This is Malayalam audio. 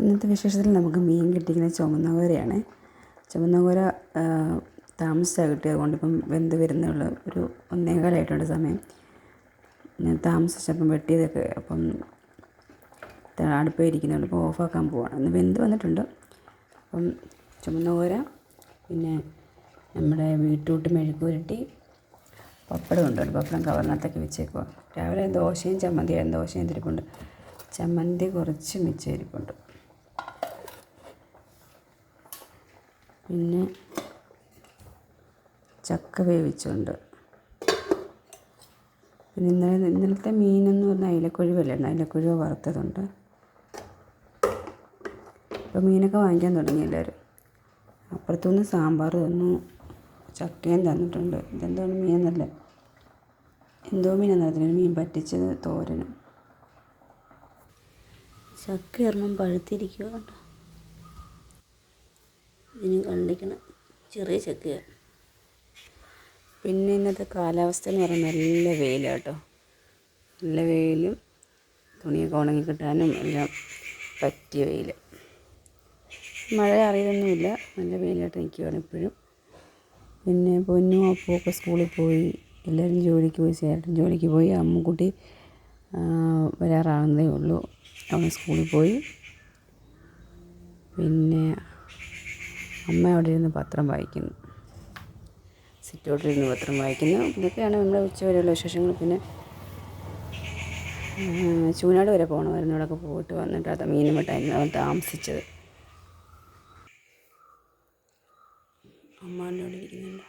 ഇന്നത്തെ വിശേഷത്തിൽ നമുക്ക് മീൻ കിട്ടിയിരിക്കുന്നത് ചുമന്ന കോരയാണ് ചുമന്ന കോര താമസിച്ചാണ് കിട്ടിയത് കൊണ്ടിപ്പം വെന്ത് വരുന്നേ ഉള്ളൂ ഒരു ഒന്നേകാലായിട്ടുണ്ട് സമയം. ഞാൻ താമസിച്ചപ്പം വെട്ടിയതൊക്കെ അപ്പം അടുപ്പേ ഇരിക്കുന്നുള്ളൂ. ഇപ്പോൾ ഓഫാക്കാൻ പോവാണ്. ഒന്ന് വെന്ത് വന്നിട്ടുണ്ട്. അപ്പം ചുമന്ന കോര പിന്നെ നമ്മുടെ ബീട്രൂട്ട് മെഴുക്ക് പുരട്ടി പപ്പടം ഉണ്ട് പപ്പടം കവറിനകത്തൊക്കെ വെച്ചേക്കുക രാവിലെ ദോശയും ചമ്മന്തിയായിരുന്നു. ദോശയും തിരിപ്പുണ്ട് ചമ്മന്തി കുറച്ച് മിച്ചരിപ്പുണ്ട്. പിന്നെ ചക്ക വേവിച്ചുണ്ട്. പിന്നെ ഇന്നലെ ഇന്നലത്തെ മീനെന്ന് പറഞ്ഞാൽ അയിലക്കൊഴുവല്ലായിരുന്നു അയിലക്കൊഴുവ വറുത്തതുണ്ട്. ഇപ്പോൾ മീനൊക്കെ വാങ്ങിക്കാൻ തുടങ്ങി എല്ലാവരും അപ്പുറത്തുനിന്ന് സാമ്പാർ തന്നു ചക്കയും തന്നിട്ടുണ്ട്. ഇതെന്താണ് മീനെന്നല്ല? എന്തോ മീനെന്നറിയത്തില്ല. മീൻ പറ്റിച്ചത് തോരനും. ചക്ക ഒരെണ്ണം പഴുത്തിരിക്കുക കേട്ടോ ഇതിന് കണ്ടിരിക്കണം. ചെറിയ ചക്കയാണ് പിന്നെ ഇന്നത്തെ കാലാവസ്ഥ എന്ന് പറയുന്നത് നല്ല വെയിലാണ് കേട്ടോ. നല്ല വെയിലും തുണിയൊക്കെ ഉണങ്ങി കിട്ടാനും എല്ലാം പറ്റിയ വെയിൽ മഴ അറിയുന്നൊന്നുമില്ല നല്ല വെയിലായിട്ട് നിൽക്കുകയാണ് ഇപ്പോഴും. പിന്നെ പൊന്നും അപ്പുമൊക്കെ സ്കൂളിൽ പോയി. എല്ലാവരും ജോലിക്ക് പോയി ചേട്ടൻ ജോലിക്ക് പോയി. അമ്മുക്കുട്ടി വരാറാകുന്നതേ ഉള്ളൂ. അവൻ സ്കൂളിൽ പോയി. പിന്നെ അമ്മ അവിടെ ഇരുന്ന് പത്രം വായിക്കുന്നു. സിറ്റൗട്ടിലിരുന്ന് പത്രം വായിക്കുന്നു. ഇതൊക്കെയാണ് നമ്മുടെ ഉച്ചവരെയുള്ള വിശേഷങ്ങൾ. പിന്നെ ചൂനാട് വരെ പോകണമായിരുന്നു അവിടെയൊക്കെ പോയിട്ട് വന്നിട്ട് അത് മീനും വിട്ടായിരുന്നു അവൻ താമസിച്ചത്. അമ്മാന്റെ അവിടെ ഇരിക്കുന്നുണ്ടോ.